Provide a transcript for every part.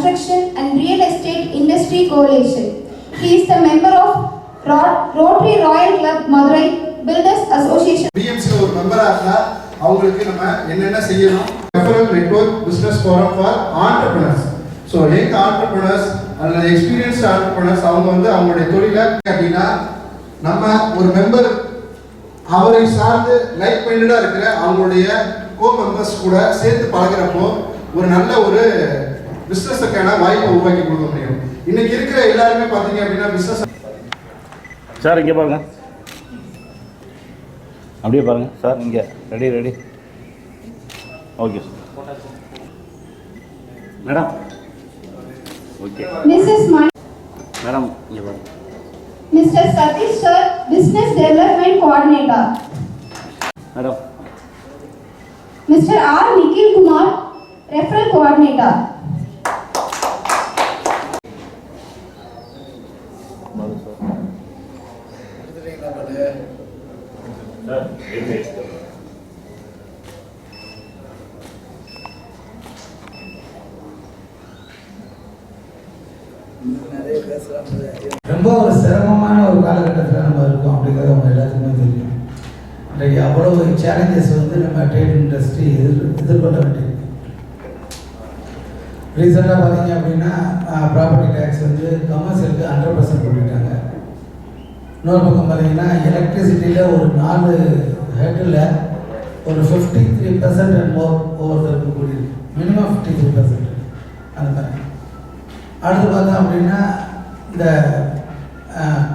Construction and Real Estate Industry Coalition. He is the member of Ro- Rotary Royal Club Madurai Builders Association. BMC ஒரு மெம்பரா இருந்தா அவங்களுக்கு நம்ம என்னென்ன செய்யணும் referral network business forum for entrepreneurs so எங்க entrepreneurs அல்லது experienced entrepreneurs அவங்க வந்து அவங்களுடைய தொழிலை அப்படின்னா நம்ம ஒரு மெம்பர் அவரை சார்ந்து லைக் மைண்டடாக இருக்கிற அவங்களுடைய கோ மெம்பர்ஸ் கூட சேர்த்து பழகுறப்போ ஒரு நல்ல ஒரு பிசினஸுக்கான வாய்ப்பை உருவாக்கி கொடுக்க முடியும் இன்னைக்கு இருக்கிற எல்லாருமே பாத்தீங்க அப்படின்னா பிசினஸ் சார் இங்கே பாருங்க அப்படியே பாருங்க சார் இங்கே ready ready okay sir madam okay madam இங்கே பாருங்க Mr. Satish Sir, Business Development Coordinator. Madam Mr. R. Nikhil Kumar, Referral Coordinator. ரொம்ப ஒரு சிரமமான ஒரு காலகட்டத்தில் நம்ம இருக்கோம் அப்படிங்கிறது அவங்க எல்லாத்துக்குமே தெரியும் இன்றைக்கு சேலஞ்சஸ் வந்து நம்ம ட்ரேட் இண்டஸ்ட்ரி எதிர் எதிர்கொள்ள வேண்டியிருக்கு. ரீசெண்டாக பார்த்தீங்க அப்படின்னா ப்ராப்பர்ட்டி டேக்ஸ் வந்து கமர்ஷியலுக்கு ஹண்ட்ரட் பர்சன்ட் போட்டுட்டாங்க இன்னொரு பக்கம் பார்த்தீங்கன்னா எலக்ட்ரிசிட்டியில் ஒரு நாலு ஹெட்டில் ஒரு fifty three percent and more ஒவ்வொருத்தருக்கு கூடியிருக்கு. மினிமம் ஃபிஃப்டி த்ரீ பர்சன்ட் அந்த மாதிரி. அடுத்து பார்த்தோம் அப்படின்னா இந்த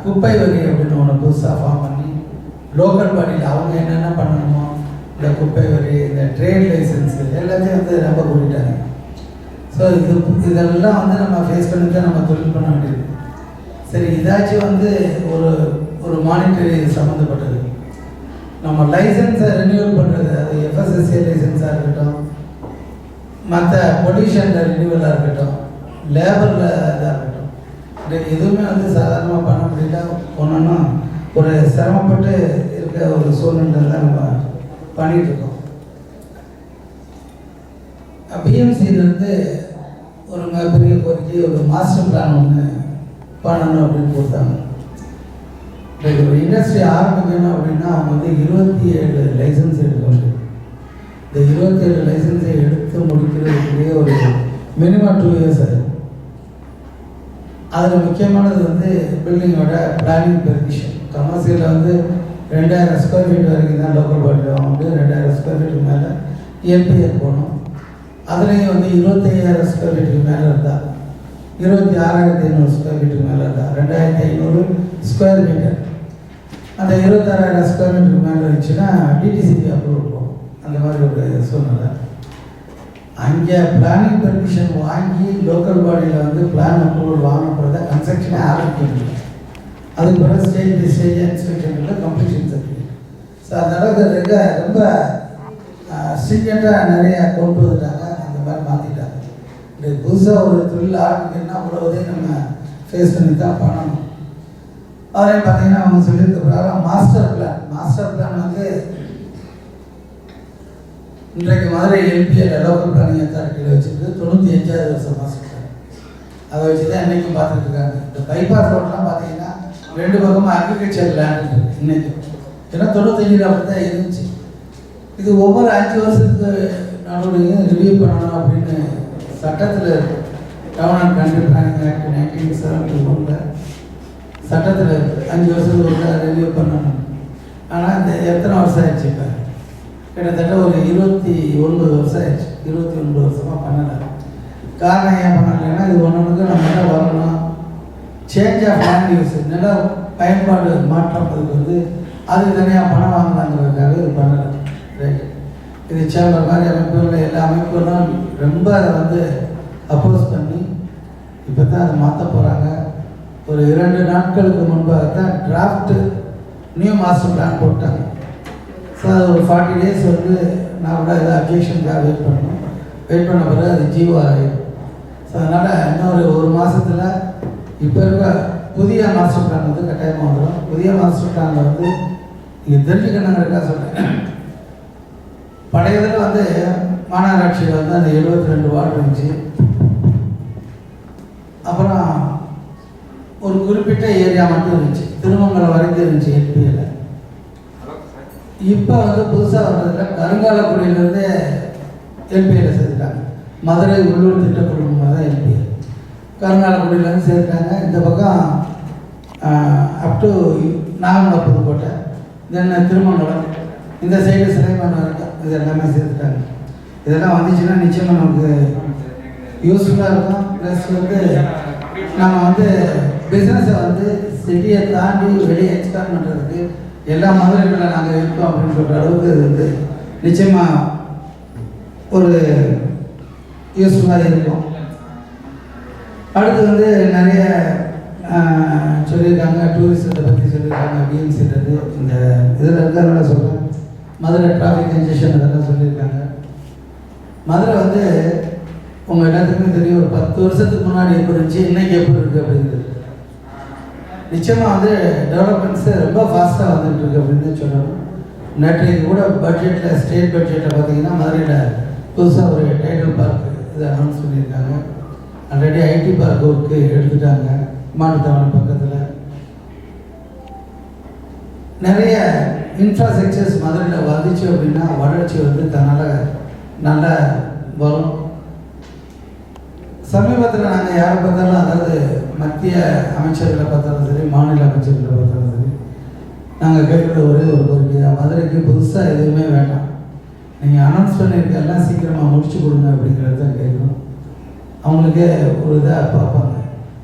குப்பை வகை அப்படின்னு ஒன்று புதுசாக ஃபார்ம் பண்ணி லோக்கல் பாடியில் அவங்க என்னென்ன பண்ணணுமோ இந்த குப்பை வரி இந்த ட்ரேட் லைசன்ஸு எல்லாத்தையும் வந்து ரொம்ப கூட்டிட்டாங்க. ஸோ இது இதெல்லாம் வந்து நம்ம ஃபேஸ் பண்ணி தான் நம்ம தொழில் பண்ண வேண்டியது. சரி இதாச்சும் வந்து ஒரு ஒரு மானிட்டரி சம்மந்தப்பட்டது. நம்ம லைசன்ஸை ரினியூவல் பண்ணுறது அது எஃப்எஸ்எஸ்ஏ லைசன்ஸாக இருக்கட்டும் மற்ற பொல்யூஷனில் ரினியூவலாக இருக்கட்டும் லேபரில் இதாக இருக்கட்டும். இது எதுவுமே வந்து சாதாரணமாக பண்ண முடியல. ஒன்றுன்னா ஒரு சிரமப்பட்டு இருக்கிற ஒரு சூழ்நிலை தான் நம்ம பண்ணிட்டு இருக்கோம் பிஎம்சியிலேருந்து ஒரு மிகப்பெரிய கோரிக்கை ஒரு மாஸ்டர் பிளான் ஒன்று பண்ணணும் அப்படின்னு கொடுத்தாங்க. இப்போ ஒரு இண்டஸ்ட்ரி ஆரம்பிக்கணும் அப்படின்னா அவங்க வந்து இருபத்தி ஏழு லைசன்ஸ் எடுக்கணும். இந்த இருபத்தி ஏழு லைசன்ஸை எடுத்து முடிக்கிறதுக்குரிய ஒரு மினிமம் டூ இயர்ஸ் அது. அதில் முக்கியமானது வந்து பில்டிங்கோட பிளானிங் பெர்மிஷன் கமர்ஷியலில் வந்து ரெண்டாயிரம் ஸ்கொயர் ஃபீட் வரைக்கும் தான் லோக்கல் பாட்டில் முடியும் ரெண்டாயிரம் ஸ்கொயர் ஃபீட்டுக்கு மேலே என்பிஆர் போகணும். அதுலேயும் வந்து இருபத்தையாயிரம் ஸ்கொயர் ஃபீட்டுக்கு மேலே இருந்தால் இருபத்தி ஆறாயிரத்தி ஐநூறு ஸ்கொயர் ஃபீட்டுக்கு மேலே இருந்தால் ரெண்டாயிரத்தி ஐநூறு ஸ்கொயர் மீட்டர் அந்த இருபத்தாறாயிரம் ஸ்கொயர் மீட்டருக்கு மேலே இருந்துச்சுன்னா டிடிசிபி அப்ரூவல் போகும். அந்த மாதிரி ஒரு சூழ்நிலை. அங்கே பிளானிங் பெர்மிஷன் வாங்கி லோக்கல் பாடியில் வந்து பிளான் அப்ரூவல் வாங்கின பிறகு தான் கன்ஸ்ட்ரக்ஷனே ஆரம்பிக்கணும் அதுக்கு பிறகு ஸ்டேஜ் பை ஸ்டேஜ் இன்ஸ்பெக்ஷனில் கம்ப்ளீஷன் சர்டிஃபிகேட் ஸோ அதனால இது ரொம்ப ஸ்ட்ரிக்டாக நிறைய கொண்டு வந்துட்டாங்க. அந்த மாதிரி மாற்றிட்டாங்க இன்றைக்கு புதுசாக ஒரு தொழில் ஆரம்பிக்கணும்னா அவ்வளோதையும் நம்ம ஃபேஸ் பண்ணி தான் பண்ணணும். அதே பார்த்தீங்கன்னா அவங்க சொல்லியிருக்க பிரகாரம் மாஸ்டர் பிளான் மாஸ்டர் பிளான் வந்து இன்றைக்கு மாதிரி எம்பிஎல் லோக்கல் பிளானிங் அத்தாரிட்டியில் வச்சுருக்கு தொண்ணூற்றி அஞ்சாவது வருஷம் மாஸ்டர் பிளான் அதை வச்சு தான் இன்றைக்கும் பார்த்துட்டு இருக்காங்க. இந்த பைபாஸ் ரோட்லாம் பார்த்தீங்கன்னா ரெண்டு பக்கமும் அக்ரிகல்ச்சர் லேண்ட் இன்னைக்கு. ஏன்னா தொண்ணூத்தஞ்சில் அப்படி தான் இருந்துச்சு. இது ஒவ்வொரு அஞ்சு வருஷத்துக்கு நடவடிக்கையும் ரிவ்யூ பண்ணணும் அப்படின்னு சட்டத்தில் இருக்கு town and country planning act nineteen seventy ஒனில் சட்டத்தில் அஞ்சு வருஷத்துக்கு ஒரு ரிவ்யூ பண்ணணும். ஆனால் இந்த எத்தனை வருஷம் ஆயிடுச்சு இப்போ? கிட்டத்தட்ட ஒரு இருபத்தி ஒன்பது வருஷம் ஆயிடுச்சு. இருபத்தி ஒன்பது வருஷமாக பண்ணலை. காரணம் ஏன் பண்ணலைன்னா இது ஒன்று ஒன்றுக்கு நம்ம என்ன வரணும்? சேஞ்ச் ஆஃப் லேண்ட் யூஸ் நில பயன்பாடு மாற்றம் அதுக்கு வந்து அது தனியாக பணம் வாங்கலாங்கிறதுக்காக இது பண்ணலை. ரைட் இது சேம்பர் மாதிரி அமைப்புகள் எல்லா அமைப்புகளும் ரொம்ப அதை வந்து அப்போஸ் பண்ணி இப்போ தான் அதை மாற்ற போகிறாங்க ஒரு இரண்டு நாட்களுக்கு முன்பாக தான் டிராஃப்ட்டு நியூ மாஸ்டர் பிளான் போட்டாங்க. ஸோ அது ஒரு ஃபார்ட்டி டேஸ் வந்து நான் கூட ஏதோ அப்ஜெக்ஷனுக்காக வெயிட் பண்ணணும் வெயிட் பண்ண பிறகு அது ஜீவோ ஆகிடும் ஸோ அதனால் இன்னொரு ஒரு மாதத்தில் இப்போ இருக்க புதிய மாஸ்டர் பிளான் வந்து கட்டாயமாக வந்துடும் புதிய மாஸ்டர் பிளானில் வந்து நீங்கள் தெரிஞ்சுக்கணுங்கிறக்கா சொல்கிறேன் பழைய இதில் வந்து மாநகராட்சியில் வந்து அந்த எழுபத்தி ரெண்டு வார்டு இருந்துச்சு. அப்புறம் ஒரு குறிப்பிட்ட ஏரியா மட்டும் இருந்துச்சு. திருமங்கலம் வரைக்கும் இருந்துச்சு என்பியில் இப்போ வந்து புதுசாக வர்றதுல கருங்காலக்குடியிலேருந்து எல்பியில் செஞ்சுட்டாங்க மதுரை உள்ளூர் திட்டக்குழுமமாக தான் எம்பி கருங்காலக்குடியிலேருந்து சேர்த்துட்டாங்க இந்த பக்கம் up to Nagamalai Pudukottai. Then Thirumangalam. இந்த சைடு சிலைமான இருக்கும் இது எல்லாமே சேர்த்துட்டாங்க. இதெல்லாம் வந்துச்சுன்னா நிச்சயமாக நமக்கு யூஸ்ஃபுல்லாக இருக்கும். ப்ளஸ் வந்து நம்ம வந்து பிஸ்னஸை வந்து சிட்டியை தாண்டி வெளியே எக்ஸ்பேண்ட் பண்ணுறதுக்கு எல்லா மதுரைகளில் நாங்கள் இருக்கோம் அப்படின்னு சொல்கிற அளவுக்கு இது வந்து நிச்சயமாக ஒரு யூஸ்ஃபுல்லாக இருக்கும். அடுத்து வந்து நிறைய சொல்லியிருக்காங்க டூரிசத்தை பற்றி சொல்லியிருக்காங்க பிஎம்சின்றது இந்த இதில் இருக்கிறதுனால சொல்கிறேன் மதுரை டிராஃபிக் கன்ஜெஷன் அதெல்லாம் சொல்லியிருக்காங்க. மதுரை வந்து உங்கள் எல்லாத்துக்குமே தெரியும் ஒரு பத்து வருஷத்துக்கு முன்னாடி எப்படி இருந்துச்சு இன்னைக்கு எப்படி இருக்குது அப்படிங்கிறது. நிச்சயமாக வந்து டெவலப்மெண்ட்ஸு ரொம்ப ஃபாஸ்ட்டாக வந்துட்டு இருக்கு அப்படின்னு சொல்லணும். நேற்றைக்கு கூட பட்ஜெட்டில் ஸ்டேட் பட்ஜெட்டில் பார்த்தீங்கன்னா மதுரையில் புதுசாக ஒரு டைட்டில் பார்க் இதை அனௌன்ஸ் பண்ணியிருக்காங்க. ஆல்ரெடி ஐடி பார்க் ஒர்க்கு எடுத்துட்டாங்க. மாட்டுத்தாவணி பக்கத்தில். நிறைய இன்ஃப்ராஸ்ட்ரக்சர்ஸ் மதுரையில் வந்துச்சு அப்படின்னா வளர்ச்சி வந்து தன்னால் நல்லா வரும். சமீபத்தில் நாங்கள் யாரை பார்த்தாலும் அதாவது மத்திய அமைச்சர்களை பார்த்தாலும் சரி மாநில அமைச்சர்களை பார்த்தாலும் சரி நாங்கள் கேட்குற ஒரே ஒரு கோரிக்கை தான். மதுரைக்கு புதுசாக எதுவுமே வேண்டாம். நீங்கள் அனௌன்ஸ் பண்ணியிருக்க எல்லாம் சீக்கிரமாக முடிச்சு கொடுங்க அப்படிங்கிறது தான் கேட்கணும் அவங்களுக்கே ஒரு இதாக பார்ப்பாங்க.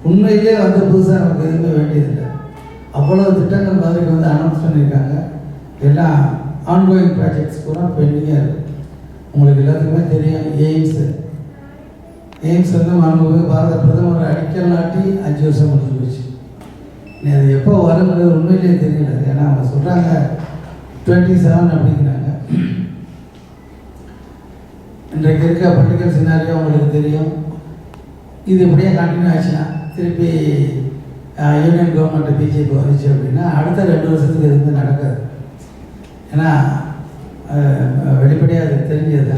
உண்மையிலே வந்து புதுசாக நமக்கு எதுவுமே வேண்டியதில்லை. அவ்வளோ திட்டங்கள் மதுரைக்கு வந்து அனௌன்ஸ் பண்ணியிருக்காங்க. எல்லாம் ஆன்கோயிங் ப்ராஜெக்ட்ஸ் பூரா பெண்டிங்காக இருக்குது உங்களுக்கு எல்லாத்துக்குமே தெரியும் எய்ம்ஸு எய்ம்ஸ் வந்து மாண்புமிகு பாரத பிரதமர் அடிக்கல் நாட்டி அஞ்சு வருஷம் முடிஞ்சு போச்சு. நீ அது எப்போ வருங்கிறது உண்மையிலேயே தெரியல. ஏன்னா அவங்க சொல்கிறாங்க டுவெண்ட்டி செவன் அப்படிங்கிறாங்க. இன்றைக்கு இருக்க பொலிட்டிக்கல் சினாரியோ உங்களுக்கு தெரியும். இது இப்படியே கண்டினியூ ஆச்சுன்னா திருப்பி யூனியன் கவர்மெண்ட் பிஜேபி வந்துச்சு அப்படின்னா அடுத்த ரெண்டு வருஷத்துக்கு எதுவுமே நடக்காது. ஏன்னா வெளிப்படையாக அது தெரிஞ்சது.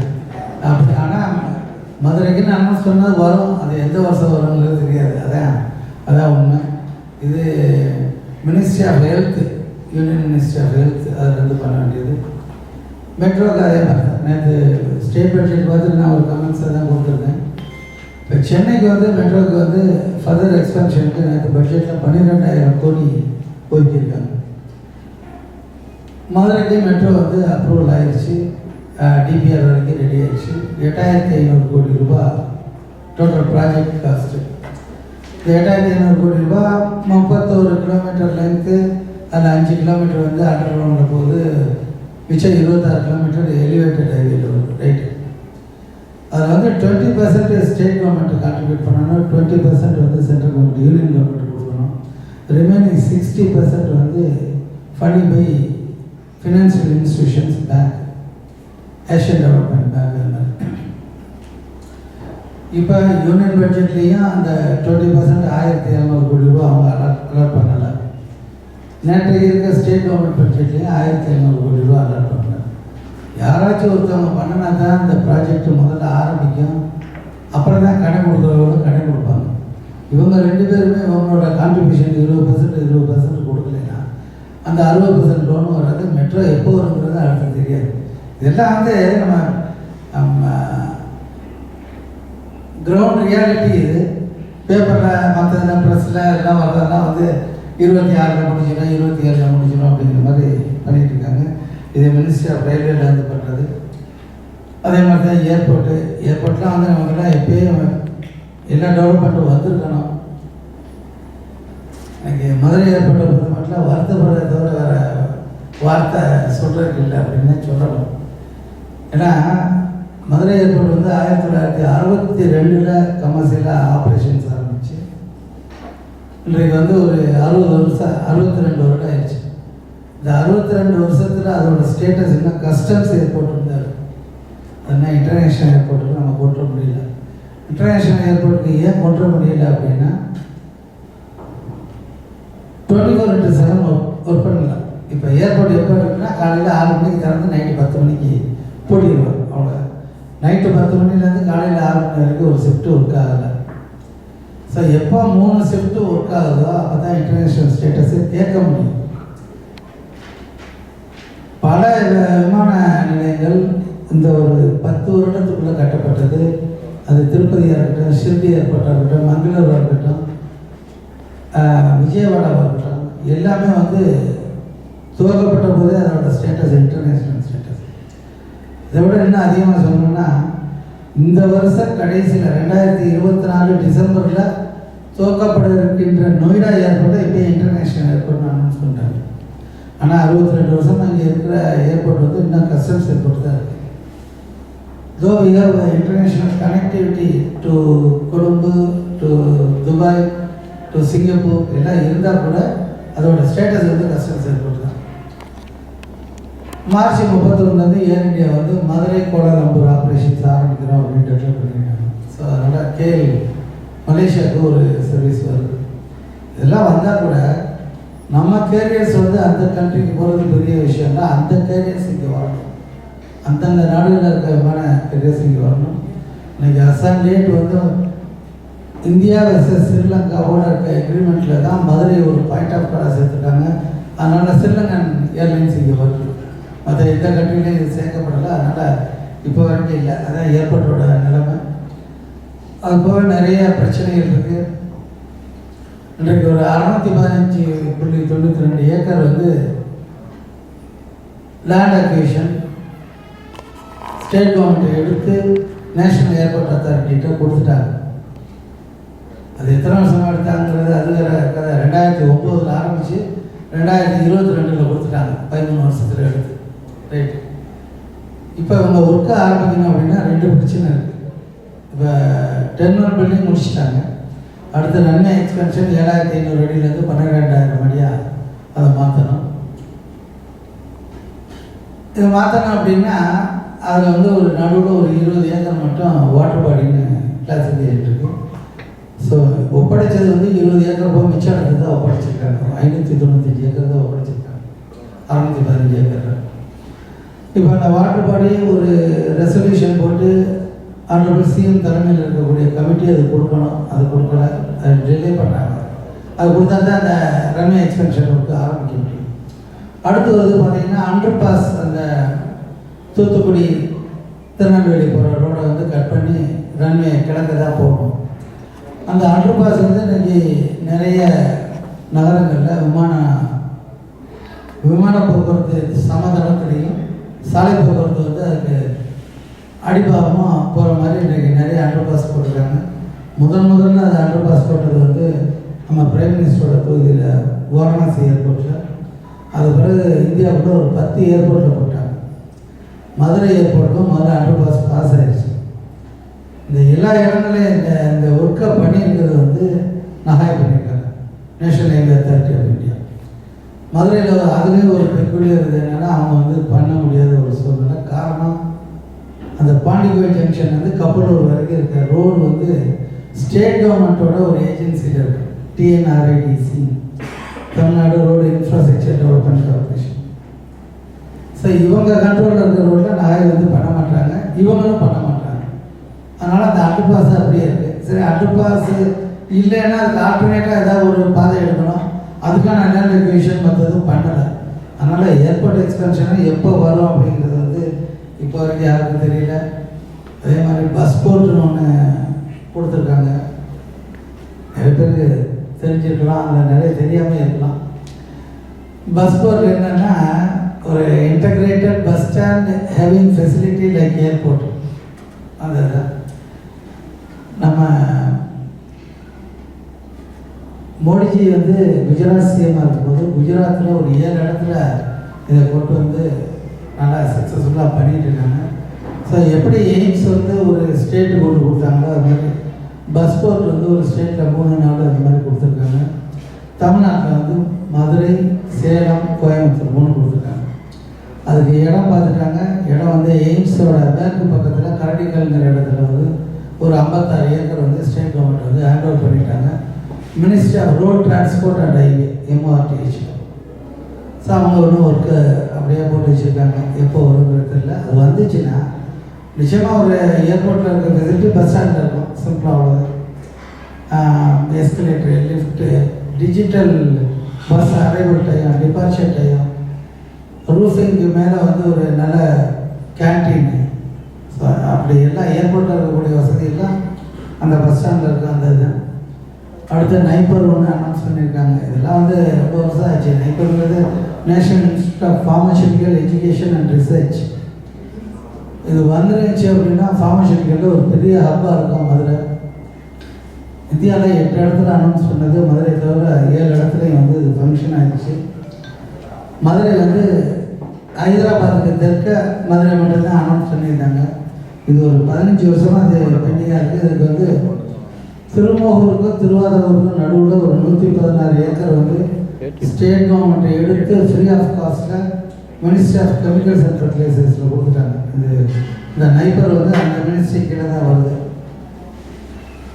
தான் அப்படி ஆனால் மதுரைக்குன்னு அனௌன்ஸ் சொன்னது வரும். அது எந்த வருஷம் வரும்ங்கிறது தெரியாது. அதான் அதான் உண்மை. இது ministry of health union ministry of health அதுலேருந்து பண்ண வேண்டியது. மெட்ரோக்கு அதே மாதிரி நேற்று ஸ்டேட் பட்ஜெட் பார்த்து நான் ஒரு கமெண்ட்ஸை தான் கொடுத்துருந்தேன். இப்போ சென்னைக்கு வந்து மெட்ரோக்கு வந்து ஃபர்தர் எக்ஸ்பென்ஷனுக்கு நேற்று பட்ஜெட்டில் பன்னிரெண்டாயிரம் கோடி ஒதுக்கியிருக்காங்க. மதுரைக்கு மெட்ரோ வந்து அப்ரூவல் ஆயிடுச்சு டிபிஆர் வரைக்கும் ரெடி ஆயிடுச்சு எட்டாயிரத்தி ஐநூறு கோடி ரூபாய் டோட்டல் ப்ராஜெக்ட் காஸ்ட்டு இந்த எட்டாயிரத்தி ஐநூறு கோடி ரூபாய் முப்பத்தோரு கிலோமீட்டர் லென்த்து அதில் அஞ்சு கிலோமீட்டர் வந்து அண்டர் கிரவுண்டில் போகுது. மிச்சம் இருபத்தாறு கிலோமீட்டர் எலிவேட்டட் ஹைவேல வரும் ரைட்டு அதில் வந்து twenty percent state government contribute பண்ணணும் டுவெண்ட்டி பர்சன்ட் வந்து சென்ட்ரல் கவர்மெண்ட் யூனியன் கவர்மெண்ட் கொடுக்கணும். ரிமைனிங் சிக்ஸ்டி பர்சன்ட் வந்து funding by financial institutions bank Asian development bank மாதிரி இப்போ யூனியன் பட்ஜெட்லேயும் அந்த டுவெண்ட்டி பர்சன்ட் ஆயிரத்தி இரநூறு கோடி ரூபா அவங்க அலாட் அலாட் பண்ணலை. நேற்று இருக்க ஸ்டேட் கவர்மெண்ட் பட்ஜெட்லேயும் ஆயிரத்தி இரநூறு கோடி ரூபா அலாட் பண்ணல யாராச்சும் ஒருத்தவங்க பண்ணினா தான் இந்த ப்ராஜெக்ட் முதல்ல ஆரம்பிக்கும். அப்புறம் தான் கடன் கொடுக்குறவங்களும் கடன் கொடுப்பாங்க. இவங்க ரெண்டு பேருமே இவங்களோட கான்ட்ரிபியூஷன் இருபது பர்சன்ட் இருபது பர்சன்ட் கொடுக்கலைன்னா அந்த அறுபது பர்சன்ட் லோன் வர்றது மெட்ரோ எப்போ வருங்கிறது அடுத்து தெரியாது. இதெல்லாம் வந்து நம்ம நம்ம கிரவுண்ட் ரியாலிட்டி இது. பேப்பரில் மற்ற ப்ரெஸ்ஸில் எல்லாம் வர்றதெல்லாம் வந்து இருபத்தி ஆறில் முடிஞ்சிடும் இருபத்தி ஏழில் முடிஞ்சிடும் அப்படிங்கிற மாதிரி பண்ணிகிட்டு இருக்காங்க. இது மினிஸ்ட்ரி ஆஃப் ரயில்வேல வந்து பண்ணுறது அதே மாதிரி தான் ஏர்போர்ட்டு ஏர்போர்ட்லாம் வந்து நமக்குலாம் எப்பயும் எல்லா டெவலப்மெண்ட்டும் வந்திருக்கணும். எனக்கு மதுரை ஏர்போர்ட்டை பொறுத்த மட்டும் வருத்தப்படுறத தவிர வேறு வார்த்தை சொல்கிறதுக்கு இல்லை அப்படின்னு சொல்லணும். ஏன்னா மதுரை ஏர்போர்ட் வந்து ஆயிரத்தி தொள்ளாயிரத்தி அறுபத்தி ரெண்டில் கமர்ஷியலாக ஆப்ரேஷன்ஸ் ஆரம்பிச்சு இன்றைக்கு வந்து ஒரு அறுபது வருஷம் அறுபத்தி ரெண்டு வருடம் ஆயிடுச்சு. இந்த அறுபத்தி ரெண்டு வருஷத்தில் அதோட ஸ்டேட்டஸ் என்ன? கஸ்டம்ஸ் ஏர்போர்ட் இருந்தார் அதுனா இன்டர்நேஷ்னல் ஏர்போர்ட்டுக்கு நம்ம போட்டுற முடியல இன்டர்நேஷ்னல் ஏர்போர்ட்டுக்கு ஏன் போட்டுற முடியல அப்படின்னா twenty four into seven work பண்ணலாம் இப்போ ஏர்போர்ட் எப்போ இருக்குன்னா காலையில் ஆறு மணிக்கு திறந்து நைட்டு பத்து மணிக்கு பூட்டிடுவார் அவங்க. நைட்டு பத்து மணிலேருந்து காலையில் ஆறு மணி வரைக்கும் ஒரு ஷிஃப்ட்டு ஒர்க் ஆகலை. ஸோ எப்போ மூணு ஷிஃப்ட்டு ஒர்க் ஆகுதோ அப்போ தான் இன்டர்நேஷ்னல் ஸ்டேட்டஸை கேட்க முடியும். பல விமான நிலையங்கள் இந்த ஒரு பத்து வருடத்துக்குள்ளே கட்டப்பட்டது. அது திருப்பதியாக இருக்கட்டும் ஷிர்டி ஏர்போர்ட்டாக இருக்கட்டும் மங்களூராக இருக்கட்டும் விஜயவாடாவாக இருக்கட்டும் எல்லாமே வந்து துவக்கப்பட்ட போதே அதோட ஸ்டேட்டஸ் இன்டர்நேஷ்னல் ஸ்டேட்டஸ் இதை விட இன்னும் அதிகமாக சொல்லணும்னா இந்த வருஷம் கடைசியில் ரெண்டாயிரத்தி இருபத்தி நாலு டிசம்பரில் துவக்கப்பட இருக்கின்ற நொய்டா ஏர்போர்ட்டை இப்போ இன்டர்நேஷ்னல் ஏர்போர்ட் அனௌன்ஸ் பண்ணுறாங்க ஆனால் அறுபத்தி ரெண்டு வருஷம் அங்கே இருக்கிற ஏர்போர்ட் வந்து இன்னும் கஸ்டம்ஸ் ஏர்போர்ட் தான் இருக்குது though we have international connectivity to Colombo to Dubai to Singapore எல்லாம் இருந்தால் கூட அதோட ஸ்டேட்டஸ் வந்து கஸ்டம்ஸ் ஏர்போர்ட் தான். மார்ச் முப்பத்தொன்னுலேருந்து ஏர் இண்டியா வந்து மதுரை கோலாலம்பூர் ஆப்ரேஷன்ஸ் ஆரம்பிக்கிறோம் அப்படின்னு பண்ணியிருக்காங்க. ஸோ அதனால் கேஎல் மலேசியாவுக்கு ஒரு சர்வீஸ் வருது. இதெல்லாம் வந்தால் கூட நம்ம கேரியர்ஸ் வந்து அந்த கண்ட்ரிக்கு போகிறது பெரிய விஷயம் தான் அந்த கேரியர்ஸ் இங்கே வரணும். அந்தந்த நாடுகளில் இருக்கிறமான கேரியர்ஸ் இங்கே வரணும். இன்னைக்கு அசாம் டேட் வந்து இந்தியா வெர்சஸ் ஸ்ரீலங்காவோட இருக்க எக்ரிமெண்ட்டில் தான் மதுரை ஒரு பாயிண்ட் ஆஃப் கார்டாக சேர்த்துட்டாங்க அதனால் ஸ்ரீலங்கன் ஏர்லைன்ஸ் இங்கே வருது. மற்ற எந்த கண்ட்ரிலையும் இது சேர்க்கப்படலை. அதனால் இப்போ வரைக்கும் இல்லை. அதான் ஏர்போர்ட்டோட நிலைமை. அது போக நிறைய பிரச்சனைகள் இருக்குது இன்றைக்கு ஒரு அறுநூத்தி பதினஞ்சு புள்ளி தொண்ணூற்றி ரெண்டு ஏக்கர் வந்து லேண்ட் அக்விஷன் ஸ்டேட் கவர்மெண்ட் எடுத்து நேஷனல் ஏர்போர்ட் அத்தாரிட்டிகிட்ட கொடுத்துட்டாங்க. அது எத்தனை வருஷமாக எடுத்தாங்கிறது அது கதை. ரெண்டாயிரத்தி ஒம்போதில் ஆரம்பித்து ரெண்டாயிரத்தி இருபத்தி ரெண்டில் கொடுத்துட்டாங்க. பதிமூணு வருஷத்தில் எடுத்து. ரைட் இப்போ இவங்க ஒர்க்கை ஆரம்பிக்கணும் அப்படின்னா ரெண்டு பிரச்சனை இருக்குது இப்போ டெர்மினல் பில்டிங் முடிச்சிட்டாங்க. அடுத்து ரன்வே எக்ஸ்பென்ஷன் ஏழாயிரத்தி ஐநூறு அடியிலேருந்து பன்னிரெண்டாயிரம் அடியாக அதை மாற்றணும் இதை மாற்றணும் அப்படின்னா அதில் வந்து ஒரு நடுவில் ஒரு இருபது ஏக்கர் மட்டும் வாட்டர் பாடின்னு கிளாசிஃபிகேஷன் இருக்கு. ஸோ ஒப்படைச்சது வந்து இருபது ஏக்கர் போக மிச்சம் இடத்துல தான் ஒப்படைச்சிருக்காங்க. ஐநூற்றி தொண்ணூத்தஞ்சு ஏக்கர் தான் ஒப்படைச்சிருக்காங்க. அறுநூத்தி பதினஞ்சு ஏக்கர். இப்போ அந்த வாட்டர் பாடி ஒரு ரெசல்யூஷன் போட்டு ஆனால் சிஎம் தலைமையில் இருக்கக்கூடிய கமிட்டி அது கொடுக்கணும். அது கொடுக்கல. அது டிலே பண்ணுறாங்க அது கொடுத்தா தான் அந்த ரன்வே எக்ஸ்பென்ஷன் ஒர்க்கு ஆரம்பிக்க முடியும். அடுத்து வந்து பார்த்தீங்கன்னா அண்டர் பாஸ் அந்த தூத்துக்குடி திருநெல்வேலி போகிற ரோடை வந்து கட் பண்ணி ரன்வே கிழக்கு தான் போகணும். அந்த அண்டர் பாஸ் வந்து இன்னைக்கு நிறைய நகரங்களில் விமான விமான போக்குவரத்து சமதளத்துலேயும் சாலை போக்குவரத்து வந்து அதுக்கு அடிபாகமாக போகிற மாதிரி இன்றைக்கி நிறைய அண்டர் பாஸ் போட்டிருக்காங்க. முதன் முதல்ல அது அண்டர் பாஸ் போட்டது வந்து நம்ம பிரைம் மினிஸ்டரோட தொகுதியில் வாரணாசி ஏர்போர்ட்டில் அது பிறகு இந்தியாவுக்குள்ள ஒரு பத்து ஏர்போர்ட்டில் போட்டாங்க. மதுரை ஏர்போர்ட்டும் முதல்ல அண்டர் பாஸ் பாஸ் ஆகிடுச்சு இந்த எல்லா இடங்களையும் இந்த இந்த ஒர்க்கை பண்ணியிருக்கிறது வந்து நகாய் பண்ணியிருக்காங்க national highway authority of India மதுரையில் அதுலேயும் ஒரு பெக்குலியர் இது என்னென்னா அவங்க வந்து பண்ண முடியாத ஒரு சூழ்நிலை. காரணம் அந்த பாண்டிகோயில் ஜங்ஷன் வந்து கப்பலூர் வரைக்கும் இருக்க ரோடு வந்து ஸ்டேட் கவர்மெண்ட்டோட ஒரு ஏஜென்சியில் இருக்கு. TNRIDC Tamil Nadu road infrastructure development corporation so இவங்க கண்ட்ரோலில் இருக்கிற ரோட்டில் நகை வந்து பண்ண மாட்டாங்க. இவங்களும் பண்ண மாட்டாங்க. அதனால் அந்த அட்டு பாஸ் அப்படியே இருக்குது சரி அட்டு இல்லைன்னா அதுக்கு ஆல்டர்னேட்டாக ஏதாவது ஒரு பாதை எடுக்கணும். அதுக்கான அனாலிஃபிகேஷன் மற்றதும் பண்ணலை. அதனால் ஏர்போர்ட் எக்ஸ்பென்ஷனாக எப்போ வரும் அப்படிங்கிறது இப்போ வரைக்கும் யாருக்கும் தெரியல. அதே மாதிரி பஸ் போர்ட்டுன்னு ஒன்று கொடுத்துருக்காங்க. நிறைய பேருக்கு தெரிஞ்சிருக்கலாம். அதில் நிறைய தெரியாமல் இருக்கலாம். பஸ் போர்ட் என்னென்னா ஒரு integrated bus stand having facility like airport அந்த நம்ம மோடிஜி வந்து குஜராத் சிஎம்மாக இருக்கும்போது குஜராத்தில் ஒரு ஏழு இடத்துல இதை கொண்டு வந்து நல்லா சக்ஸஸ்ஃபுல்லாக பண்ணிகிட்டு இருக்காங்க ஸோ எப்படி எய்ம்ஸ் வந்து ஒரு ஸ்டேட்டு கொண்டு கொடுத்தாங்களோ அது மாதிரி பஸ் போர்ட் வந்து ஒரு ஸ்டேட்டில் மூணு நாள் அந்த மாதிரி கொடுத்துருக்காங்க. தமிழ்நாட்டில் வந்து மதுரை சேலம் கோயம்புத்தூர் மூணு கொடுத்துருக்காங்க. அதுக்கு இடம் பார்த்துட்டாங்க. இடம் வந்து எய்ம்ஸோட மேற்கு பக்கத்தில் கரடிக்கல்ங்கிற இடத்துல வந்து ஒரு ஐம்பத்தாறு ஏக்கர் வந்து ஸ்டேட் கவர்மெண்ட் வந்து ஹேண்ட் ஓவர் பண்ணிட்டாங்க ministry of road transport and highway MRTH so அவங்க ஒன்றும் ஒர்க்கு அப்படியே போட்டு வச்சுருக்காங்க. எப்போ வருங்கிறது தெரியல. அது வந்துச்சுன்னா நிச்சயமாக ஒரு ஏர்போர்ட்டில் இருக்கிற ஃபெசிலிட்டி பஸ் ஸ்டாண்டில் இருக்கும். சிம்பிளாக அவ்வளோதான் escalator lift digital bus arrival time departure time ரூஃபிங்க்கு மேலே வந்து ஒரு நல்ல கேன்டீனு ஸோ அப்படி எல்லாம் ஏர்போர்ட்டில் இருக்கக்கூடிய வசதியெல்லாம் அந்த பஸ் ஸ்டாண்டில் இருக்க. அந்த இது. அடுத்து நைப்பர் ஒன்று அனௌன்ஸ் பண்ணியிருக்காங்க. இதெல்லாம் வந்து ரொம்ப வருஷம் ஆச்சு. நைப்பர்ங்கிறது national institute of pharmaceutical education and research இது வந்துருந்துச்சு அப்படின்னா ஃபார்மசூட்டிக்கலில் ஒரு பெரிய ஹப்பாக இருக்கும் மதுரை. இந்தியாவில் எட்டு இடத்துல அனௌன்ஸ் பண்ணது மதுரை தவிர ஏழு இடத்துலையும் வந்து இது ஃபங்க்ஷன் ஆயிடுச்சு. மதுரை வந்து ஹைதராபாத்துக்கு தெற்க மதுரை மட்டும்தான் அனௌன்ஸ் பண்ணியிருந்தாங்க. இது ஒரு பதினஞ்சு வருஷமாக அது பெண்டிங்காக இருக்குது இதுக்கு வந்து திருமோகூருக்கும் திருவாரூருக்கும் நடுவில் ஒரு நூற்றி பதினாறு ஏக்கர் வந்து ஸ்டேட் கவர்மெண்ட் எடுத்து ஃப்ரீ ஆஃப் காஸ்ட்டில் மினிஸ்ட்ரி ஆஃப் கெமிக்கல்ஸ் அண்ட் ஃபர்டிலைசர்ஸில் கொடுத்துட்டாங்க. இது இந்த நைப்பர் வந்து அந்த மினிஸ்ட்ரி கீழே தான் வருது.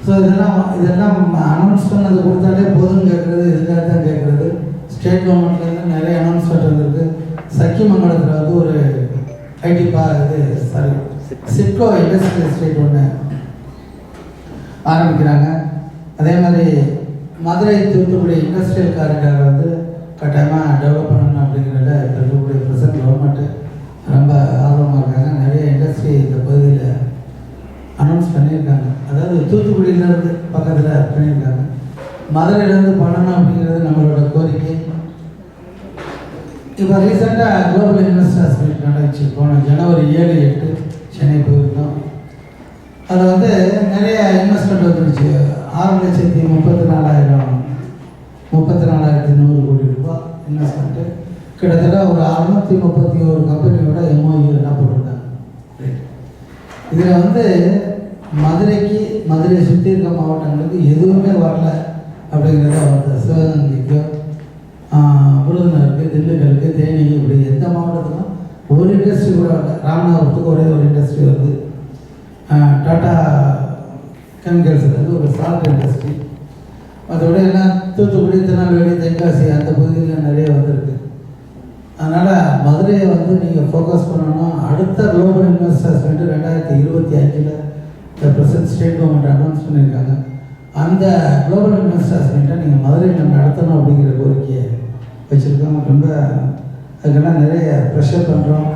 ஸோ இதெல்லாம் இதெல்லாம் அனௌன்ஸ் பண்ணது கொடுத்தாலே போதும் கேட்குறது இதுக்காக தான் கேட்குறது. ஸ்டேட் கவர்மெண்ட்லேருந்து நிறைய அனௌன்ஸ்மெண்ட் வந்திருக்கு. சக்கிமங்கலத்தில் வந்து ஒரு ஐடி பா இது சாரி சிப்கோ இண்டஸ்ட்ரியல் எஸ்டேட் ஒன்று ஆரம்பிக்கிறாங்க. அதே மாதிரி மதுரை தூத்துக்குடி இண்டஸ்ட்ரியல் காரிடார் வந்து கட்டாயமாக டெவலப் பண்ணணும் அப்படிங்கிறத இப்போ இருக்கக்கூடிய ப்ரெசன்ட் கவர்மெண்ட்டு ரொம்ப ஆர்வமாக இருக்காங்க. நிறைய இண்டஸ்ட்ரி இந்த பகுதியில் அனௌன்ஸ் பண்ணியிருக்காங்க. அதாவது தூத்துக்குடியிலேருந்து பக்கத்தில் பண்ணியிருக்காங்க. மதுரையிலேருந்து பண்ணணும் அப்படிங்கிறது நம்மளோட கோரிக்கை. இப்போ ரீசெண்டாக குளோபல் இன்வெஸ்டர்ஸ் மீட் நடந்துச்சு. போன ஜனவரி ஏழு எட்டு சென்னை போயிருந்தோம். அதில் வந்து நிறைய இன்வெஸ்ட்மெண்ட் வந்துருச்சு. ஆறு லட்சத்தி முப்பத்தி நாலாயிரம் முப்பத்தி நாலாயிரத்தி நூறு கோடி ரூபாய் இன்வெஸ்ட்மெண்ட்டு கிட்டத்தட்ட ஒரு அறுநூத்தி முப்பத்தி ஒரு கம்பெனியோட எம்ஓஇ எல்லாம் போட்டிருந்தாங்க. இதில் வந்து மதுரைக்கு மதுரை சுற்றி இருக்க மாவட்டங்களுக்கு எதுவுமே வரல அப்படிங்கிறத வந்து சிவகங்கைக்கு ஆஹ், விருதுநகருக்கு திண்டுக்கலுக்கு தேனி இப்படி எந்த மாவட்டத்துக்கும் ஒரு இண்டஸ்ட்ரி கூட வரல. ராமநாதபுரத்துக்கு ஒரே ஒரு இண்டஸ்ட்ரி வருது. டாட்டா கெமிக்கல்ஸ் வந்து ஒரு சால்ட் இண்டஸ்ட்ரி. மற்றபடி எல்லாம் தூத்துக்குடி திருநெல்வேலி தென்காசி அந்த பகுதியில் நிறைய வந்திருக்கு. அதனால் மதுரையை வந்து நீங்கள் ஃபோக்கஸ் பண்ணணும் அடுத்த குளோபல் இன்வெஸ்டர்ஸ் வந்து ரெண்டாயிரத்தி இருபத்தி அஞ்சில் இந்த ப்ரெசன்ட் ஸ்டேட் கவர்மெண்ட் அனௌன்ஸ் பண்ணியிருக்காங்க. அந்த குளோபல் இன்வெஸ்டர்ஸ் மீட்டை நீங்கள் மதுரையில் நடத்தணும் அப்படிங்கிற கோரிக்கையை வச்சுருக்கோம் ரொம்ப அதுக்கெல்லாம் நிறைய ப்ரெஷர் பண்ணுறோம்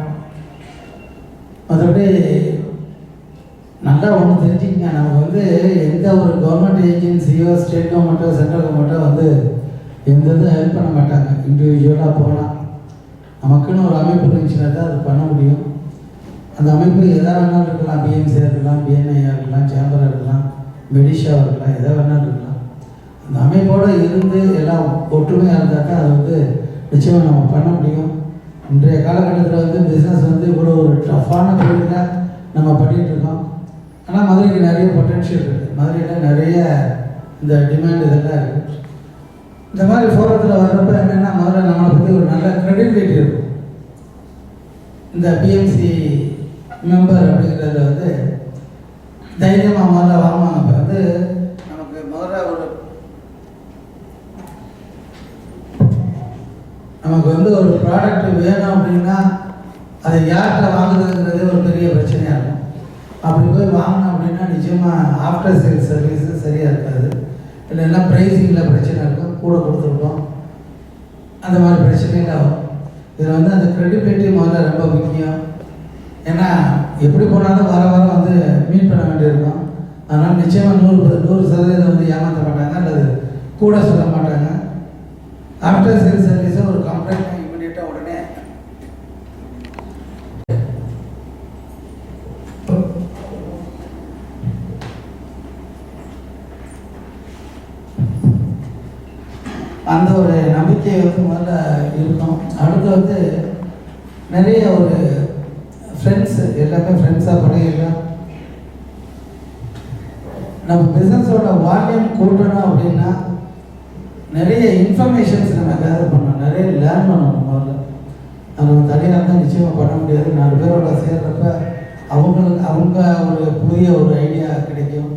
மற்றபடி நல்லா ஒன்று தெரிஞ்சுக்கங்க. நம்ம வந்து எந்த ஒரு கவர்மெண்ட் ஏஜென்சியோ ஸ்டேட் கவர்மெண்ட்டோ சென்ட்ரல் கவர்மெண்ட்டோ வந்து எந்த இதுவும் ஹெல்ப் பண்ண மாட்டாங்க. இண்டிவிஜுவலாக போனால் நமக்குன்னு ஒரு அமைப்பு இருந்துச்சுன்னா தான் அது பண்ண முடியும். அந்த அமைப்பு எதாக வேணாலும் இருக்கலாம். பிஎம்சியாக இருக்கலாம் பிஎன்ஐயாக இருக்கலாம் சேம்பராக இருக்கலாம் மெடிஷாவாக இருக்கலாம் எதாக வேணாலும் இருக்கலாம். அந்த அமைப்போடு இருந்து எல்லாம் ஒற்றுமையாக இருந்தால் தான் அது வந்து நிச்சயமாக நம்ம பண்ண முடியும். இன்றைய காலகட்டத்தில் வந்து பிஸ்னஸ் வந்து இவ்வளோ ஒரு டஃப்பான ஃபீல்டில் நம்ம பண்ணிகிட்டு இருக்கோம். ஆனால் மதுரைக்கு நிறைய பொட்டென்ஷியல் இருக்குது மதுரையில் நிறைய இந்த டிமாண்ட் இதெல்லாம் இருக்குது இந்த மாதிரி ஃபோரத்தில் வர்றப்ப என்னென்னா மதுரை நம்மளை பற்றி ஒரு நல்ல கிரெடிபிலிட்டி இருக்கும். இந்த பிஎம்சி மெம்பர் அப்படிங்கிறதுல வந்து தைரியமாக முதல்ல வாங்குவாங்க. வந்து நமக்கு முதல்ல ஒரு நமக்கு வந்து ஒரு ப்ராடக்ட் வேணும் அப்படின்னா அதை யார்கிட்ட வாங்குறதுங்கிறதே ஒரு பெரிய பிரச்சனையாக இருக்கும். அப்படி போய் வாங்கினோம் அப்படின்னா நிச்சயமாக ஆஃப்டர் சேல் சர்வீஸு சரியாக இருக்காது. இல்லைன்னா ப்ரைஸிங்கில் பிரச்சனை இருக்கும். கூட கொடுத்துருக்கோம். அந்த மாதிரி பிரச்சனைகள் ஆகும் இதில் வந்து அந்த க்ரெடிபிலிட்டி முதல்ல ரொம்ப முக்கியம். ஏன்னா எப்படி போனாலும் வர வர வந்து மீட் பண்ண வேண்டியிருக்கும். அதனால் நிச்சயமாக நூறு நூறு சதவீதம் வந்து ஏமாற்ற மாட்டாங்க அல்லது கூட சொல்ல மாட்டாங்க. ஆஃப்டர் சேல் சர்வீஸை ஒரு கம்ப்ளைண்ட் இமீடியட்டாக உடனே அந்த ஒரு நம்பிக்கை வந்து முதல்ல இருக்கும் அடுத்து வந்து நிறைய ஒரு ஃப்ரெண்ட்ஸு எல்லாமே ஃப்ரெண்ட்ஸாக பழகிடலாம் நம்ம பிஸ்னஸோட வால்யூம் கூட்டணும் அப்படின்னா நிறைய இன்ஃபர்மேஷன்ஸ் நம்ம கேதர் பண்ணணும். நிறைய லேர்ன் பண்ணணும் முதல்ல. அது நம்ம தனியாக தான் நிச்சயமாக பண்ண முடியாது. நாலு பேரோட சேர்றப்ப அவங்களுக்கு அவங்க ஒரு புதிய ஒரு ஐடியா கிடைக்கும்.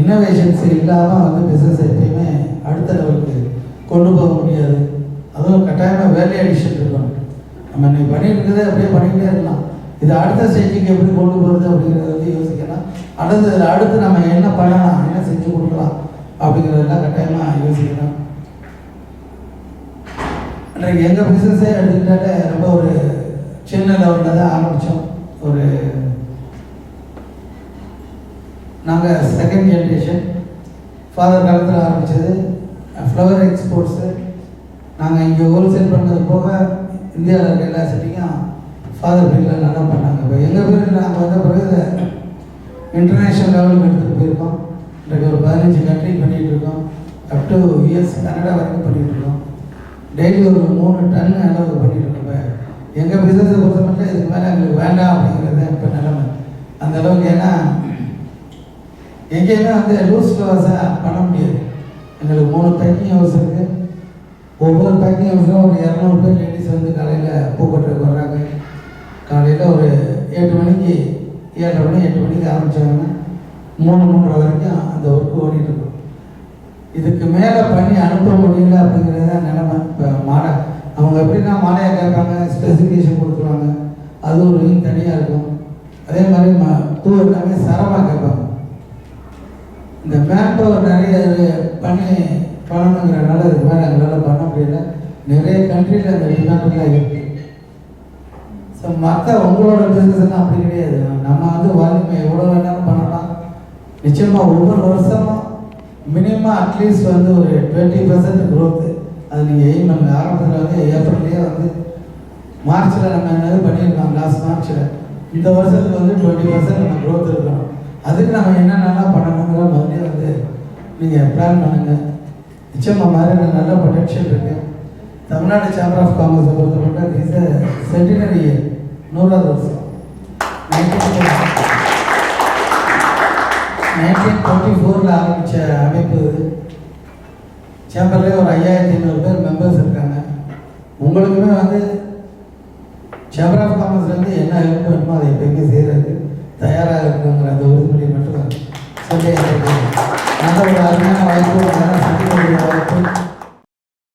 இன்னோவேஷன்ஸ் இல்லாமல் வந்து பிஸ்னஸ் எப்பயுமே அடுத்த லெவலுக்கு கொண்டு போக முடியாது. அதுவும் கட்டாயமாக வேலையை அடிச்சுட்டு இருக்கணும். நம்ம இன்னைக்கு பண்ணிட்டு இருக்கிறதே அப்படியே பண்ணிக்கிட்டே இருக்கலாம். இது அடுத்த ஸ்டேஜுக்கு எப்படி கொண்டு போகிறது அப்படிங்கிறத வந்து யோசிக்கலாம். அடுத்து இதில் அடுத்து நம்ம என்ன பண்ணலாம் என்ன செஞ்சு கொடுக்கலாம் அப்படிங்கிறதெல்லாம் கட்டாயமாக யோசிக்கணும் அன்றைக்கு எங்கள் பிஸ்னஸே எடுத்துக்கிட்டாலே ரொம்ப ஒரு சின்ன லெவலில் தான் ஆரம்பித்தோம் ஒரு நாங்கள் செகண்ட் ஜென்ரேஷன் ஃபாதர் காலத்தில் ஆரம்பித்தது ஃப்ளவர் எக்ஸ்போர்ட்ஸு நாங்கள் இங்கே ஹோல்சேல் பண்ணது போக இந்தியாவில் இருக்க எல்லா சிட்டியும் ஃபாதர் பீரியடில் நல்லா பண்ணாங்க. இப்போ எங்கள் பேர் நாங்கள் வந்த பிறகு இன்டர்நேஷ்னல் லெவலுக்கு எடுத்துகிட்டு போயிருக்கோம். இன்றைக்கு ஒரு பதினஞ்சு கண்ட்ரி பண்ணிகிட்டு இருக்கோம். அப் டு யூஎஸ் கனடா வரைக்கும் பண்ணிகிட்டு இருக்கோம். டெய்லி ஒரு மூணு டன் அளவுக்கு பண்ணிகிட்டு இருக்கோம். இப்போ எங்கள் பிஸ்னஸை பொறுத்த மட்டும் இதுக்கு மேலே எங்களுக்கு வேண்டாம் அப்படிங்கிறது இப்போ நிலைமை. அந்த அளவுக்கு ஏன்னா எங்கேயுமே வந்து லூஸ் லவாஸாக பண்ண முடியாது. எங்களுக்கு மூணு பேக்கிங் ஹவுஸ் இருக்குது ஒவ்வொரு பேக்கிங் ஹவுஸ்லையும் ஒரு இரநூறு பேர் லேடிஸ் வந்து காலையில் பூக்கட்டுறதுக்கு வர்றாங்க காலையில் ஒரு எட்டு மணிக்கு ஏழரை மணி எட்டு மணிக்கு ஆரம்பித்தாங்கன்னா மூணு மூன்றரை வரைக்கும் அந்த ஒர்க்கு ஓடிட்டு இருக்கும். இதுக்கு மேலே பண்ணி அனுப்ப முடியல அப்படிங்கிறது தான் நிலைமை. இப்போ மாடை அவங்க எப்படின்னா மாடையை கேட்பாங்க ஸ்பெசிஃபிகேஷன் கொடுத்துருவாங்க. அது ஒரு விங் தனியாக இருக்கும். அதே மாதிரி ம தூ எல்லாமே சரமாக கேட்பாங்க. இந்த மேன் பவர் நிறைய பண்ணி பண்ணணுங்கிறனால இது மாதிரி எங்களால் பண்ண முடியல. நிறைய கண்ட்ரியில் அந்த டிமாண்டெல்லாம் இருக்குது ஸோ மற்ற உங்களோட பிஸ்னஸ்லாம் அப்படி கிடையாது. நம்ம வந்து வால்யூம் எவ்வளோ வேணாலும் பண்ணலாம். நிச்சயமாக ஒவ்வொரு வருஷமும் மினிமம் அட்லீஸ்ட் வந்து ஒரு டுவெண்ட்டி பர்சன்ட் க்ரோத்து அது நீங்கள் எய்ம் பண்ணுங்க. ஆரம்பத்தில் வந்து ஏப்ரல்லையே வந்து மார்ச்சில் நம்ம என்னது பண்ணியிருக்கோம் லாஸ்ட் மார்ச்சில் இந்த வருஷத்துக்கு வந்து டுவெண்ட்டி பர்சன்ட் நம்ம க்ரோத் இருக்கணும். அதுக்கு நம்ம என்னென்னலாம் பண்ணணுங்கிற மாதிரி வந்து நீங்கள் பிளான் பண்ணுங்கள் நிச்சயமாக மாதிரி நல்ல பொட்டன்ஷியல் இருக்குது தமிழ்நாடு சேம்பர் ஆஃப் காமர்ஸை பொறுத்தப்பட்ட இஸ் சென்டினரி இயர் நூறாவது வருஷம். நைன்டீன் டுவெண்ட்டி ஃபோரில் ஆரம்பித்த அமைப்பு இது சேம்பர்லேயே ஒரு ஐயாயிரத்தி ஐநூறு பேர் மெம்பர்ஸ் இருக்காங்க. உங்களுக்குமே வந்து சேம்பர் ஆஃப் காமர்ஸ்லேருந்து என்ன ஹெல்ப் வேணுமோ அதை எப்பயுமே செய்கிறது தயாராக இருக்குங்கிற அந்த உறுதிமொழியை மட்டும் சொல்லி எனக்கு நல்ல ஒரு அருமையான வாய்ப்பு நல்ல சந்திக்கக்கூடிய வாய்ப்பு